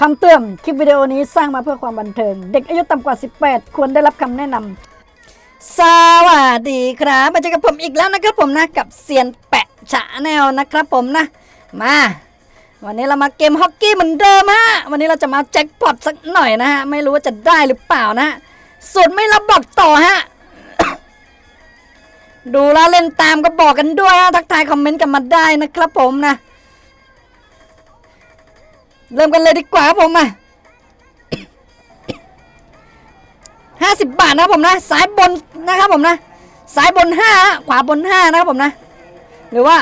คำเตือน คลิปวิดีโอนี้สร้างมาเพื่อความบันเทิง เด็กอายุต่ำกว่า 18 ควรได้รับคำแนะนำ สวัสดีครับ มาเจอกับผมอีกแล้วนะครับผมนะ กับเซียนแปะฉะแนวนะครับผมนะ มา วันนี้เรามาเกมฮอกกี้เหมือนเดิมฮะ วันนี้เราจะมาแจ็คพอตสักหน่อยนะฮะ ไม่รู้ว่าจะได้หรือเปล่านะฮะส่วนไม่รับบอกต่อฮะ ดูแล้วเล่นตามก็บอกกันด้วยฮะ ทักทายคอมเมนต์กันมาได้นะครับผมนะ เริ่มกันเลยดีกว่าครับผมมาห้าสิบบาทนะครับผมนะ สายบนนะครับผมนะ สายบนห้าขวาบนห้านะครับผมนะ หรือว่า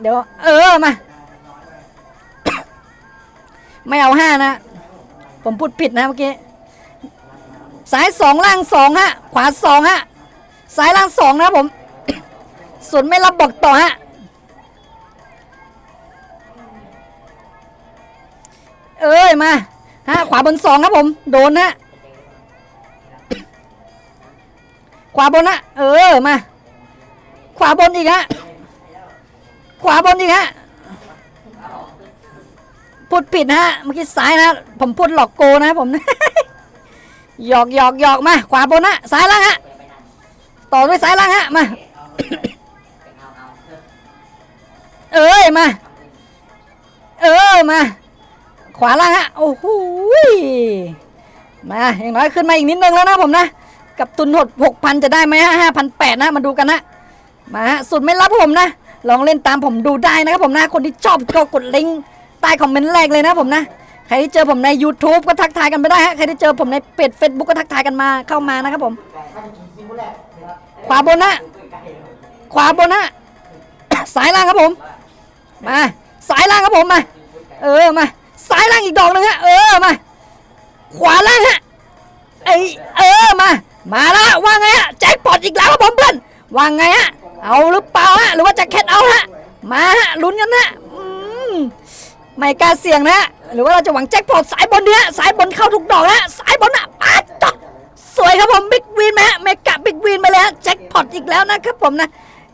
เดี๋ยว เออมา ไม่เอาห้านะ ผมพูดผิดนะเมื่อกี้ สายสองล่างสองฮะ ขวาสองฮะ สายล่างสองนะครับผม ส่วนไม่รับบอกต่อฮะ เอ้ยมาฮะขวาบนสองครับผมโดนฮะขวาบนฮะเออมา ขวาบนอีกฮะขวาบนอีกฮะพูดผิดนะฮะเมื่อกี้ซ้ายนะผมพูดหลอกโกนะผมหยอกหยอกหยอกมา ขวาบนฮะซ้ายล่างฮะต่อด้วยซ้ายล่างฮะมาเอ้ยมา เออมา ขวาล่างฮะโอ้โหมาอย่างน้อยขึ้นมาอีกนิดนึงแล้วนะผมนะ กับทุนหดหกพันจะได้ไหมฮะห้าพันแปดนะมาดูกันนะมาฮะสุดไม่รับผมนะ ลองเล่นตามผมดูได้นะครับผมนะ คนที่ชอบก็กดลิงก์ใต้คอมเมนต์แรกเลยนะผมนะ ใครที่เจอผมใน YouTube ก็ทักทายกันไปได้ฮะใครที่เจอผมในเพจ Facebook ก็ทักทายกันมาเข้ามานะครับผม ขวาบนนะขวาบนนะสายล่างครับผม มาสายล่างครับผมมา เออมา สายล่างอีกดอกหนึ่งฮะ เออมา ขวาล่างฮะไอเออมา มาล้วว่าไงฮะแจ็คพอตอีกแล้วครับผมเพื่อนว่าไงฮะ เอาหรือเปล่าฮะ หรือว่าจะแคทเอาฮะ มาฮะลุ้นกันนะอืมไม่กล้าเสี่ยงนะฮะ หรือว่าเราจะหวังแจ็คพอตสายบนเนี่ยสายบนเข้าทุกดอกฮะสายบนอะปาดจอกสวยครับผมบิ๊กวินไหมะเมกะบิ๊กวินไปเลยฮะแจ็คพอตอีกแล้วนะครับผมนะ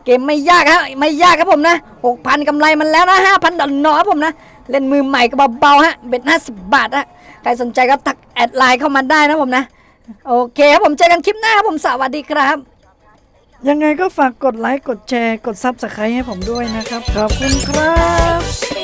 เกมไม่ยากฮะไม่ยากครับผมนะหกพันกำไรมันแล้วนะห้าพันดอลลาร์ครับผมนะ เล่นมือใหม่ก็เบาๆฮะเบ็ดห้าสิบบาทฮะใครสนใจก็ทักแอดไลน์เข้ามาได้นะผมนะ โอเคครับผมเจอกันคลิปหน้าครับผมสวัสดีครับ ยังไงก็ฝากกดไลค์กดแชร์กดซับสไครต์ให้ผมด้วยนะครับ ขอบคุณครับ